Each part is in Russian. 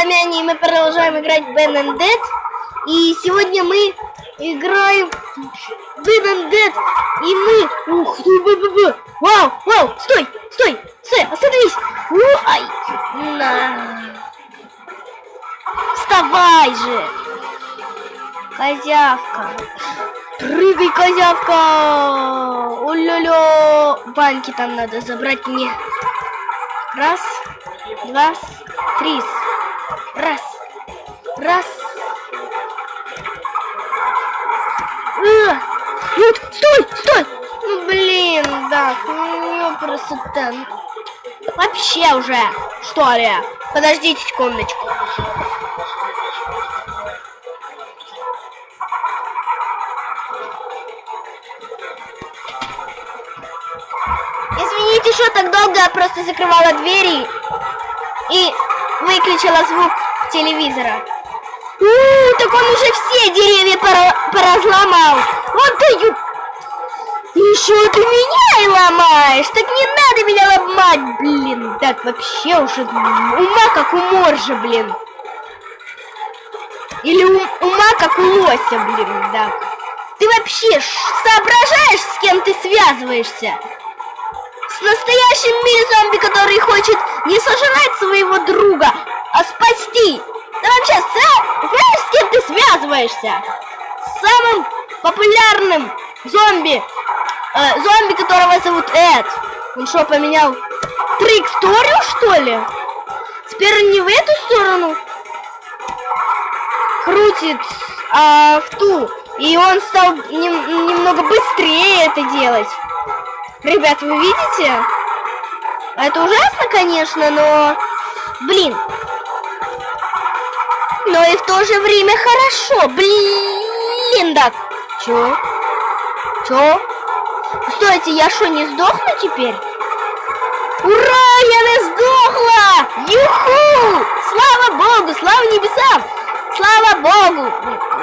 вами Аня, и мы продолжаем играть Ben and Dead. И сегодня мы играем Ben and Dead. И мы... Ух ты, бу -бу -бу. Вау, вау, стой, стой, стой, остановись. У, ай, на. Вставай же. Козявка. Прыгай, козявка. О-ля-ля. Банки там надо забрать мне. Раз, два, три. Раз, раз. А, вот, стой, стой. Ну, блин, да, ну, просто там. Вообще уже, что ли? Подождите секундочку. Извините, что так долго я просто закрывала двери и выключила звук телевизора. У, так он уже все деревья пора поразломал. Вот даю. Еще ты меня и ломаешь. Так не надо меня ломать, блин. Так вообще уже ума как у моржа, блин. Или ум, ума как у лося, блин, да. Ты вообще соображаешь, с кем ты связываешься? С настоящим мире зомби, который хочет не сожрать своего друга, а спасти. Ты вообще знаешь, с кем ты связываешься? С самым популярным зомби, э, зомби, которого зовут Эд. Он что, поменял траекторию, что ли? Теперь не в эту сторону крутит, а в ту. И он стал нем немного быстрее это делать. Ребят, вы видите? Это ужасно, конечно, но... Блин. Но и в то же время хорошо. Блин, да. Чё? Чё? Стойте, я что, не сдохну теперь? Ура, я не сдохла! Юху! Слава Богу, слава небесам! Слава Богу!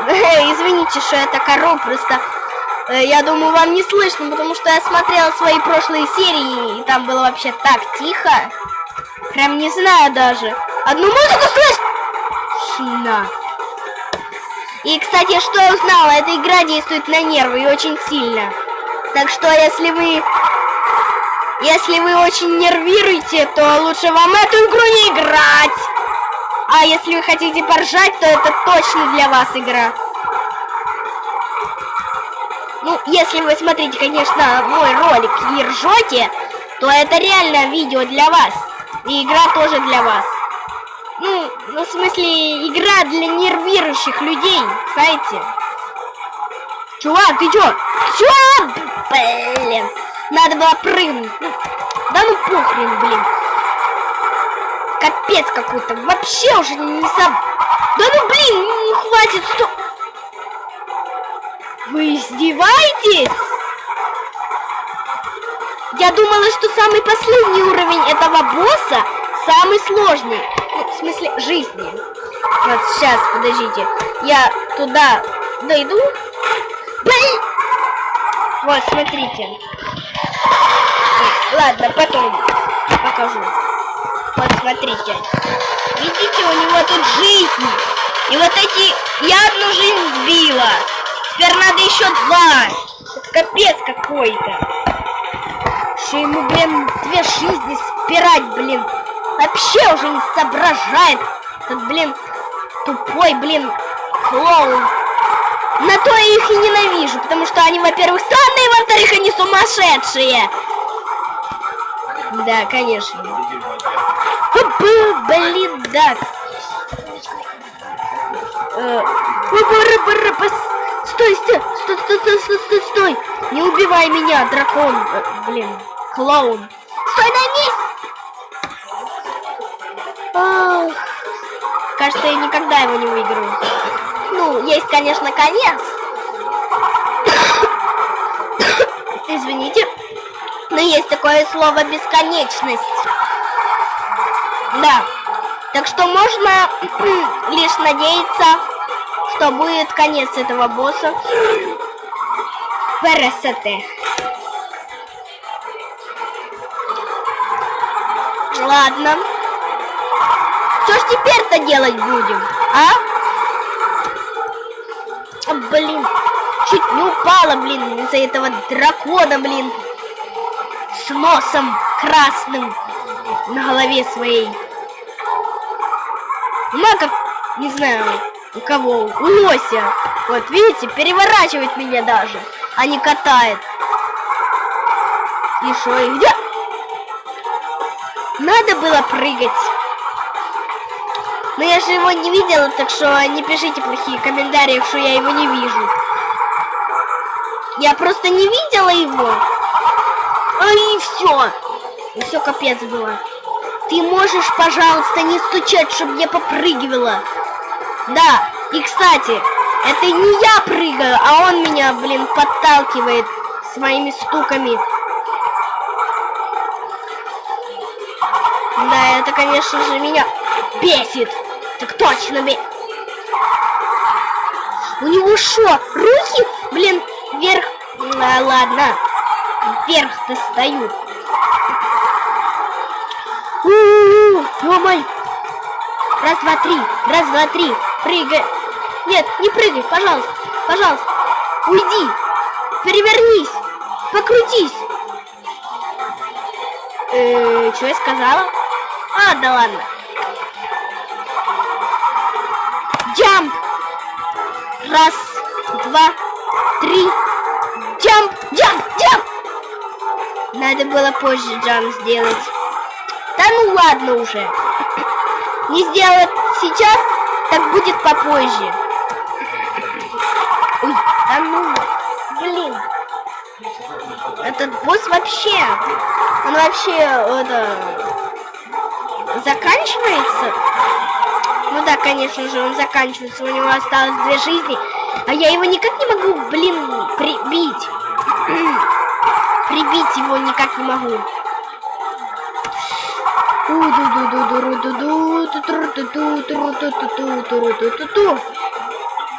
Извините, что я так ору, просто э, я думаю, вам не слышно, потому что я смотрела свои прошлые серии, и там было вообще так тихо. Прям не знаю даже. Одну музыку слышь! Шина. И, кстати, что я узнала, эта игра действует на нервы и очень сильно. Так что, если вы... Если вы очень нервируете, то лучше вам эту игру не играть. А если вы хотите поржать, то это точно для вас игра. Ну, если вы смотрите, конечно, мой ролик и ржете, то это реально видео для вас. И игра тоже для вас. Ну, в смысле, игра для нервирующих людей, знаете? Чувак, ты чё? Чё? Блин. Надо было прыгнуть. Ну, да ну похрен, блин. Капец какой-то. Вообще уже не сам... Да ну блин, ну, хватит, что... Вы издеваетесь? Я думала, что самый последний уровень этого босса самый сложный. В смысле, жизни. Вот сейчас, подождите. Я туда дойду. Блин! Вот, смотрите. Ладно, потом покажу. Вот, смотрите. Видите, у него тут жизнь. И вот эти... Я одну жизнь сбила. Теперь надо еще два. Капец какой-то. Что ему, блин, две жизни спирать, блин вообще уже не соображает. Этот, блин, тупой, блин, клоун. На то я их и ненавижу, потому что они, во-первых, странные, во-вторых, они сумасшедшие. Да, конечно. Блин, да. Э, стой, стой, стой, стой, стой, стой, стой, стой. Не убивай меня, дракон. Э, блин, клоун. Стой на месте. Кажется, я никогда его не выиграю. Ну, есть, конечно, конец. Извините. Но есть такое слово бесконечность. Да. Так что можно лишь надеяться, что будет конец этого босса. Красоты. Ладно. Что ж теперь-то делать будем, а? Блин, чуть не упала, блин, из-за этого дракона, блин. С носом красным на голове своей. Ну, как, не знаю, у кого, у лося. Вот, видите, переворачивает меня даже, а не катает. И что, и где? Надо было прыгать. Но я же его не видела, так что не пишите плохие комментарии, что я его не вижу. Я просто не видела его. А и все. И все капец было. Ты можешь, пожалуйста, не стучать, чтобы я попрыгивала. Да, и кстати, это не я прыгаю, а он меня, блин, подталкивает своими стуками. Да, это, конечно же, меня бесит. Так точно бесит. У него что, руки, блин, вверх... А, ладно, вверх достают. Мамай! Раз, два, три, раз, два, три, прыгай. Нет, не прыгай, пожалуйста, пожалуйста. Уйди, перевернись, покрутись. Э, что я сказала? А, да ладно. Джамп! Раз, два, три. Джамп, джамп, джамп! Надо было позже джамп сделать. Да ну ладно уже. Не сделать сейчас, так будет попозже. Ой, да ну, блин. Этот босс вообще, он вообще, это, заканчивается? Ну да, конечно же, он заканчивается. У него осталось две жизни. А я его никак не могу, блин, прибить. Прибить его никак не могу.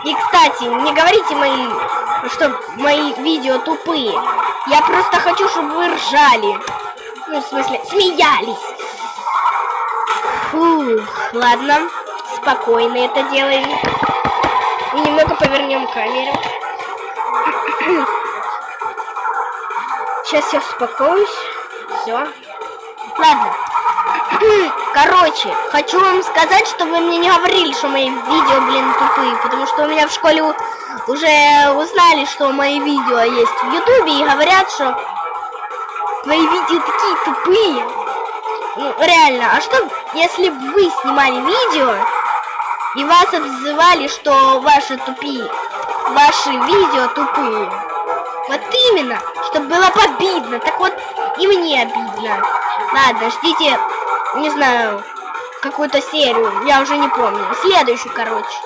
И, кстати, не говорите мои, что мои видео тупые. Я просто хочу, чтобы вы ржали. Ну, в смысле, смеялись. Фух, ладно, спокойно это делаем. И немного повернем камеру. Сейчас я успокоюсь. Все. Ладно. Короче, хочу вам сказать, что вы мне не говорили, что мои видео, блин, тупые. Потому что у меня в школе уже узнали, что мои видео есть в ютубе. И говорят, что мои видео такие тупые. Ну, реально, а что, если бы вы снимали видео, и вас обзывали, что ваши тупые, ваши видео тупые? Вот именно, чтобы было побидно. Так вот, и мне обидно. Ладно, ждите, не знаю, какую-то серию, я уже не помню. Следующую, короче.